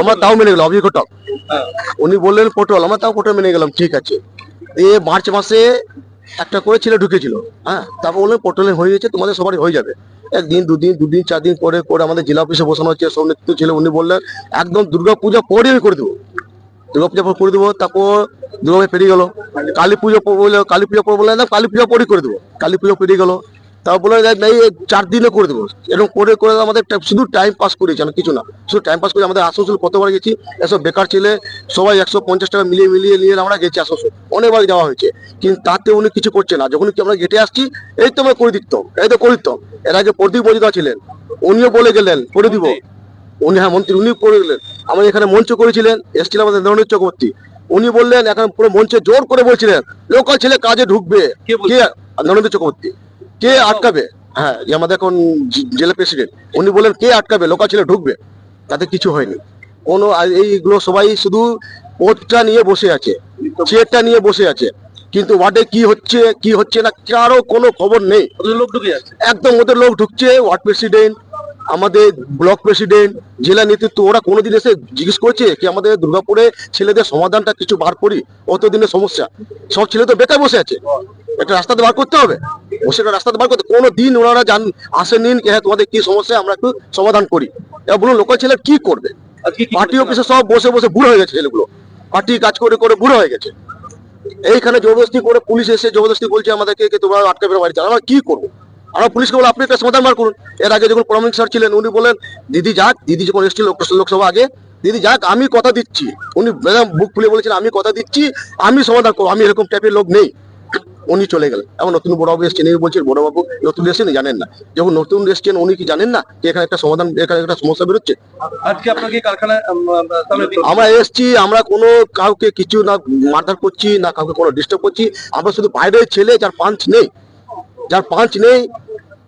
আমরা তাও মেনে গেলাম অভিজ্ঞতা উনি বললেন পটল আমরা তাও পটল মেনে গেলাম, ঠিক আছে। এ মার্চ মাসে একটা করে ছেলে ঢুকেছিল হ্যাঁ? তারপর বললেন পটলে হয়ে গেছে, তোমাদের সবারই হয়ে যাবে। একদিন, দুদিন দুদিন চার দিন পরে করে আমাদের জেলা অফিসে বসানো হচ্ছে সব নেতৃত্ব ছিল, উনি বললেন, একদম দুর্গা পূজা পরে আমি করে দেবো। দুর্গা পূজা পর করে দেবো, তারপর দুর্গা পেরিয়ে গেলো। কালী পুজো কালী পুজো পর বললেন কালী পুজো পরে করে দেবো। কালী পুজো পেরিয়ে গেল। তারপর বললেন "এই, চার দিনে করে দেবো। এরকম করে করে আমাদের শুধু টাইম পাস করেছে না কিছু না। শুধু টাইম পাস করে আমাদের আসানসোল কতবার গেছি এসব বেকার ছেলে সবাই একশো পঞ্চাশ টাকা মিলিয়ে মিলিয়ে নিয়ে আমরা গেছি আসানসোল। অনেকবার যাওয়া হয়েছে। কিন্তু তাতে উনি কিছু করছে না। যখন কি আমরা গেটে আসছি এই তো আমরা করে দিতাম এই তো করে এর আগে প্রদীপ মজুদা ছিলেন উনিও বলে গেলেন করে দিব। উনি হ্যাঁ মন্ত্রী উনি করে গেলেন। আমাদের এখানে মঞ্চ করেছিলেন এসেছিলেন আমাদের নরেন্দ্র চক্রবর্তী। উনি বললেন এখন পুরো মঞ্চে জোর করে বলছিলেন লোকাল ছেলে কাজে ঢুকবে। নরেন্দ্র চক্রবর্তী। কে আটকাবে? হ্যাঁ যে আমাদের এখন জেলা প্রেসিডেন্ট। উনি বলেন কে আটকাবে? লোকাল ছেলে ঢুকবে। তাতে কিছু হয়নি। কোনো এইগুলো সবাই শুধু পদটা নিয়ে বসে আছে চেয়ারটা নিয়ে বসে আছে। কিন্তু ওয়ার্ডে কি হচ্ছে কি হচ্ছে না কারও কোনো খবর নেই। লোক ঢুকে যাচ্ছে। একদম ওদের লোক ঢুকছে ওয়ার্ড প্রেসিডেন্ট আমাদের ব্লক প্রেসিডেন্ট জেলা নেতৃত্ব। ওরা কোনোদিন এসে জিজ্ঞেস করছে কি আমাদের দুর্গাপুরে ছেলেদের সমাধানটা কিছু বার করি? অত দিনের সমস্যা। সব ছেলে তো বেকার বসে আছে। একটা রাস্তাতে বার করতে হবে। একটা রাস্তাতে বার করতে কোনো দিন ওনারা জান আসেন হ্যাঁ তোমাদের কি সমস্যা আমরা একটু সমাধান করি। এবার বলুন লোকাল ছেলে কি করবে? পার্টি অফিসে সব বসে বসে বুড়ো হয়ে গেছে ছেলেগুলো। পার্টি কাজ করে করে বুড়ো হয়ে গেছে। এইখানে জবরদস্তি করে পুলিশ এসে জবরদস্তি বলছে আমাদেরকে তোমরা আটকে ফেলে বাড়ি। আমরা কি করব? আমরা পুলিশকে বলে আপনি একটা সমাধান বার করুন। এর আগে যখন প্রমাণিক স্যার ছিলেন উনি বলেন দিদি যাক দিদি যখন এসেছিল লোকসভা আগে দিদি যাক আমি কথা দিচ্ছি। উনি একদম বুক খুলে বলেছেন আমি কথা দিচ্ছি আমি সমাধান করব। আমি এরকম টাইপের লোক নেই। উনি চলে গেলেন। এখন নতুন বড়বাবু এসছেন এই বলছেন বড়বাবু নতুন এসছেন জানেন না। যখন নতুন এসছেন উনি কি জানেন না যে এখানে একটা সমাধান এখানে একটা সমস্যা বেরোচ্ছে? আজকে আপনাকে কারখানায় আমরা এসছি আমরা কোনো কাউকে কিছু না মারধর করছি না কাউকে কোনো ডিস্টার্ব করছি। আমরা শুধু বাইরের ছেলে যার পাঞ্চ নেই। যার পাঞ্চ নেই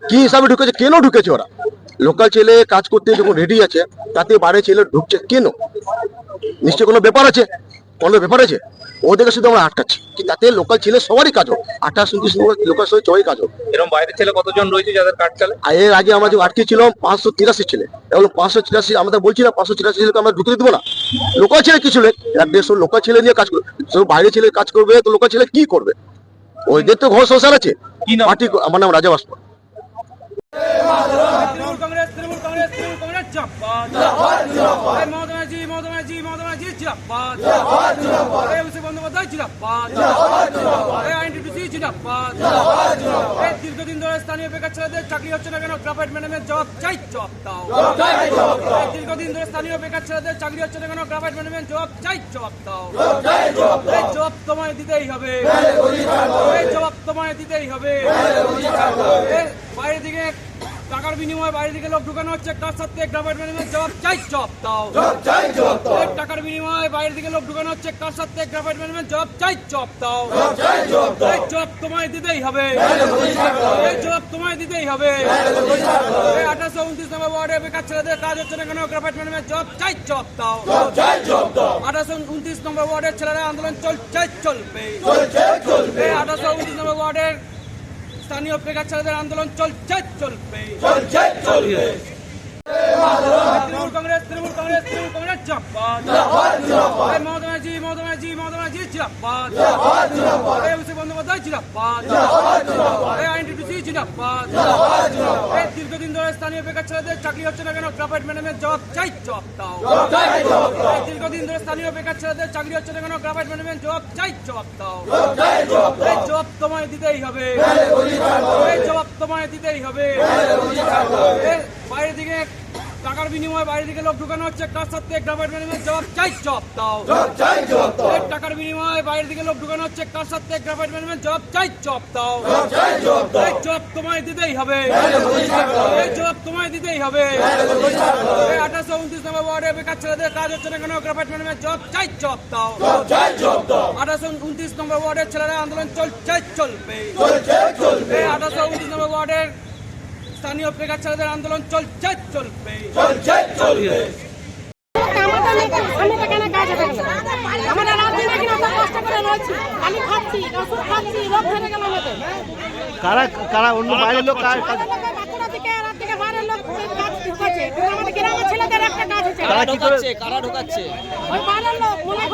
কি হিসাবে ঢুকেছে কেন ঢুকেছে ওরা? লোকাল ছেলে কাজ করতে যখন রেডি আছে তাতে বাইরের ছেলে ঢুকছে কেন? নিশ্চয় কোনো ব্যাপার আছে? কোনো ব্যাপার আছে? ওদেরকে শুধু আমরা আটকাচ্ছি কি তাতে লোকাল ছেলে সবারই কাজ হোক আঠাশ উনত্রিশ লোকাল সবাই সবাই কাজ হোক এরকম বাইরের ছেলে কতজন রয়েছে যাদের কার্ড চালে? আর এর আগে আমরা যে আটকে ছিলাম পাঁচশো তিরাশি ছেলে। এবং পাঁচশো তিরাশি আমাদের বলছি না পাঁচশো তিরাশি ছেলেকে আমরা ঢুকতে দেবো না। লোকাল ছেলে কি ছেলে এক দেড়শো লোকাল ছেলে নিয়ে কাজ করবে সব বাইরে ছেলে কাজ করবে তো লোকাল ছেলে কি করবে? ওইদের তো ঘর সংসার আছে। কি? পার্টি আমার নাম রাজা বাস্প তৃণমূল কংগ্রেস তৃণমূল কংগ্রেস তৃণমূল কংগ্রেস জিন্দাবাদ এই মমতা ব্যানার্জি মমতা ব্যানার্জি মমতা ব্যানার্জি জিন্দাবাদ এই অভিষেক বন্দ্যোপাধ্যায় জিন্দাবাদ এই আইনটিটিউসি জিন্দাবাদ এই দীর্ঘদিন ধরে স্থানীয় বেকার ছেলেদের চাকরি হচ্ছে না কেন? গ্রাফাইট ম্যাডামের জবাব চাই জবাব দাও। দীর্ঘদিন ধরে স্থানীয় বেকার ছেলেদের চাকরি হচ্ছে না কেন? গ্রাফাইট ম্যাডামের জবাব চাই জবাব দাও। এই জবাব তোমায় দিতেই হবে। এই জবাব তোমায় দিতেই হবে। বাইরে দিকে টাকার বিনিময়ে বাইরে দিকে লোক ঢুকানো হচ্ছে কার সাথে গ্রামের ম্যানেজমেন্ট জবাব চাই জবাব দাও। এই টাকার বিনিময়ে বাইরে দিকে লোক ঢুকানো হচ্ছে কার সাথে গ্রামের ম্যানেজমেন্ট জবাব চাই জবাব দাও। জব এই জব তোমায় দিতেই হবে। এই জবাব তোমায় দিতেই হবে। এই আঠাশশো উনত্রিশ নম্বর ওয়ার্ডে বেকার ছেলেদের কাজ হচ্ছে না কেন? গ্রাফাইট ম্যানেজমেন্ট জবাব চাই জবাব দাও। আঠাশশো উনত্রিশ নম্বর ওয়ার্ডের ছেলেরা আন্দোলন চলছে চলবে। এই আঠাশশো উনত্রিশ নম্বর ওয়ার্ডের স্থানীয় বেকার ছেলেদের আন্দোলন চলছে চলবে। চলছে চলবে। তৃণমূল কংগ্রেস তৃণমূল কংগ্রেস তৃণমূল কংগ্রেস এই মমতা ব্যানার্জি মমতা ব্যানার্জি মমতা বন্দ্যোপাধ্যায় এই আইনটিটিউসি জিন্দাবাদ। এই দীর্ঘদিন ধরে স্থানীয় বেকার ছেলেদের চাকরি হচ্ছে না কেন? গ্রাফাইট ম্যাডামের জবাব চাই জবাব দাও। দীর্ঘদিন ধরে স্থানীয় বেকার ছেলেদের চাকরি হচ্ছে না কেন? গ্রাফাইট ম্যাডামের জবাব চাই জবাব দাও। এই জবাব তোমায় দিতেই হবে। এই জবাব তোমায় দিতেই হবে। বাইরের বাইরে দিকে টাকার বিনিময়ে বাইরে দিকে লোক ঢুকানো হচ্ছে। কার সাথে গ্রামের ম্যানেজমেন্ট জবাব চাই জবাব দাও। এই টাকার বিনিময়ে বাইরে দিকে লোক ঢুকানো হচ্ছে। কার সাথে গ্রামের ম্যানেজমেন্ট জবাব চাই জবাব দাও। চাই জবাব দাও। এই জবাব তোমায় দিতেই হবে। এই জবাব তোমায় দিতেই হবে। এই আঠাশশো উনত্রিশ নম্বর ওয়ার্ডে বেকার ছেলেদের কাজ হচ্ছে না কেন? গ্রাফাইট ম্যানেজমেন্ট জবাব চাই জবাব দাও। চাই জবাব দাও। আঠাশশো উনত্রিশ নম্বর ওয়ার্ডের ছেলেরা আন্দোলন চলছে চলবে। এই আঠাশশো উনত্রিশ নম্বর ওয়ার্ডের স্থানীয় ছেলেদের আন্দোলন চলছে চলবে। অত কষ্ট করে কারা কারা অন্য বাইরের লোক কার কি কারা ঢোকাচ্ছে মনে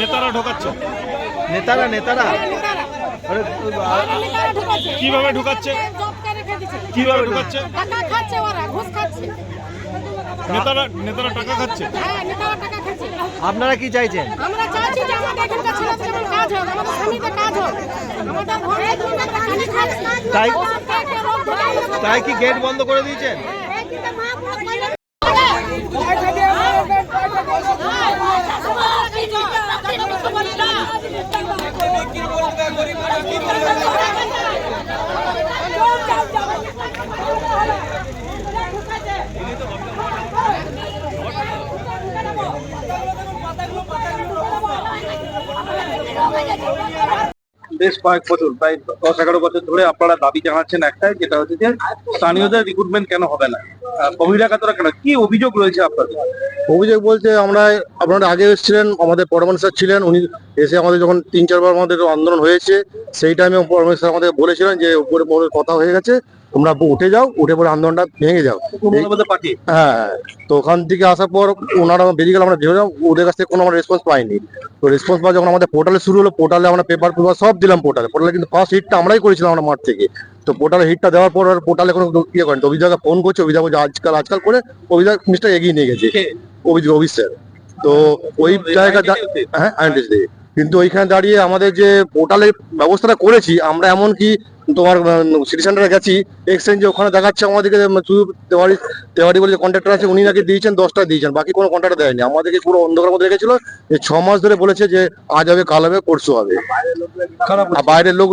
নেতারা ঢোকাচ্ছে। নেতারা নেতারা? কীভাবে ঢুকাচ্ছে? জব করে রেখে দিচ্ছে কীভাবে ঢুকাচ্ছে? টাকা খাচ্ছে ওরা ঘুষ খাচ্ছে। নেতারা নেতারা টাকা খাচ্ছে? হ্যাঁ নেতারা টাকা খাচ্ছে। আপনারা কি চাইছেন? আমরা চাইছি যে আমাদের এখানকার ছেলেদের যেমন কাজ হোক আমাদের স্বামীদের কাজ হোক। আমাদের ঘরে আমরা খালি খাচ্ছি তাই- তাই কি গেট বন্ধ করে দিয়েছেন? বেশ কয়েক বছর, প্রায় দশ এগারো বছর ধরে আপনারা দাবি জানাচ্ছেন একটাই, যেটা হচ্ছে যে স্থানীয়দের রিক্রুটমেন্ট কেন হবে না? বহিরাগতরা কেন, কি অভিযোগ রয়েছে আপনাদের অভিযোগ বলতে আমরা, আপনারা আগে এসেছিলেন, আমাদের পরমান স্যার ছিলেন, উনি এসে আমাদের যখন তিন চারবার আমাদের আন্দোলন হয়েছে, সেই টাইমে পরমান স্যার আমাদের বলেছিলেন যে উপরে কথা হয়ে গেছে তোমরা উঠে যাও উঠে পরে আন্দোলনটা ভেঙে যাও। হ্যাঁ। তো ওখান থেকে আসার পর ওনারা বেরিয়ে গেল আমরা বেরোলাম ওদের কাছ থেকে কোনো আমরা রেসপন্স পাইনি। তো রেসপন্স পাওয়া যখন আমাদের পোর্টালে শুরু হলো পোর্টালে আমরা পেপার পেপার সব দিলাম পোর্টালে পোর্টালে কিন্তু ফার্স্ট হিটটা আমরাই করেছিলাম আমরা মাঠ থেকে। তো পোর্টালে হিটটা দেওয়ার পর পোর্টালে কোনো ইয়ে করেন। তো অভিযোগে ফোন করছে অভিযোগ আজকাল আজকাল করে অভিযোগ জিনিসটা এগিয়ে নিয়ে গেছে? অভিযোগ অভিজ স্যার। তো ওই জায়গা হ্যাঁ আইনটিস কিন্তু ওইখানে দাঁড়িয়ে আমাদের যে পোর্টালের ব্যবস্থাটা করেছি আমরা এমন কি তোমার সিটি সেন্টারে গেছি এক্সচেঞ্জে ওখানে দেখাচ্ছে আমাদেরকে শুধু তেওয়ারি তেওয়ারি বলে যে কন্ট্রাক্টর আছে উনি নাকি দিয়েছেন দশটা দিয়েছেন বাকি কোনো কন্ট্রাক্টর দেয়নি। আমাদেরকে পুরো অন্ধকারের মধ্যে রেখেছিল যে ছ মাস ধরে বলেছে যে আজ হবে কাল হবে পরশু হবে। আর বাইরের লোক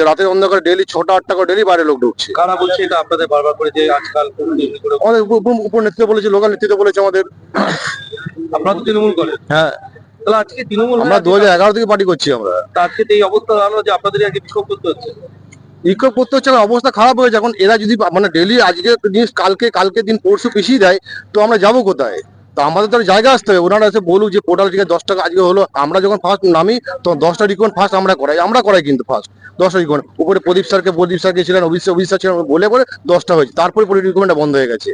রাতের অন্ধকারে ডেলি ছটা আটটা করে ডেলি বাইরের লোক ঢুকছে। কারা বলছে এটা আপনাদের বারবার করে যে আজকাল আমাদের উপর- নেতৃত্ব বলেছে লোকাল নেতৃত্ব বলেছে আমাদের। আপনারা তো তৃণমূল করেন হ্যাঁ। তাহলে আজকে তৃণমূল আমরা দু হাজার এগারো থেকে পার্টি করছি আমরা। আজকে এই অবস্থা দাঁড়াল যে আপনাদের আজকে বিক্ষোভ করতে হচ্ছে। বিক্ষোভ করতে হচ্ছে অবস্থা খারাপ হয়েছে এখন এরা যদি মানে ডেলি আজকে জিনিস কালকে কালকে দিন, পরশু পিছিয়ে দেয়, তো আমরা যাব কোথায়? তো আমাদের তো জায়গা আসতে হবে। ওনারা এসে বলুক যে পোর্টাল থেকে দশ টাকা আজকে হলো, আমরা যখন ফার্স্ট নামি, তখন দশটা রিকোয়েন্ট ফার্স্ট আমরা করাই? আমরা করাই কিন্তু ফার্স্ট দশটা রিকোয়েন্ট উপরে প্রদীপ স্যারকে প্রদীপ স্যারকে ছিলেন, অভিষেক অভিষেক ছিলেন, বলে পরে দশটা হয়েছে। তারপরে পরে রিকমেন্ডটা বন্ধ হয়ে গেছে।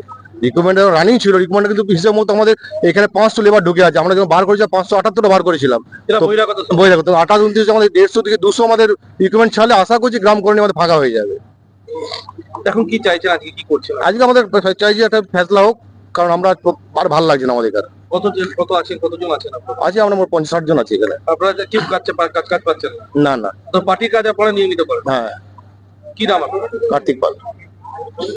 রিকমেন্ড রানিং ছিল রিকমেন্ড কিন্তু হিসেব মতো আমাদের এখানে পাঁচশো লেবার ঢুকে আছে। আমরা যখন বার করেছিলাম পাঁচশো আটাত্তরটা বার করেছিলাম। বহিরাগত আঠাশ উনত্রিশ আমাদের দেড়শো থেকে দুশো আমাদের রিকমেন্ড ছাড়লে আশা করছি গ্রাম কলোনি আমাদের ফাঁকা হয়ে যাবে। এখন কি চাইছেন? আজকে কি করছেন? আজকে আমাদের চাই যে একটা ফেসলা হোক কারণ আমরা আর ভালো লাগছে না আমাদের এখানে। কত কত আছেন কতজন আছেন আপনারা? আজকে আমরা মোট পঞ্চাশ জন আছি এখানে। আপনারা যে কেউ কাজ কাজ কাজ পাচ্ছেন না। না না। তো পার্টির কাজ আপনারা নিয়মিত করেন? হ্যাঁ। কি নাম আপনার? কার্তিক পাল।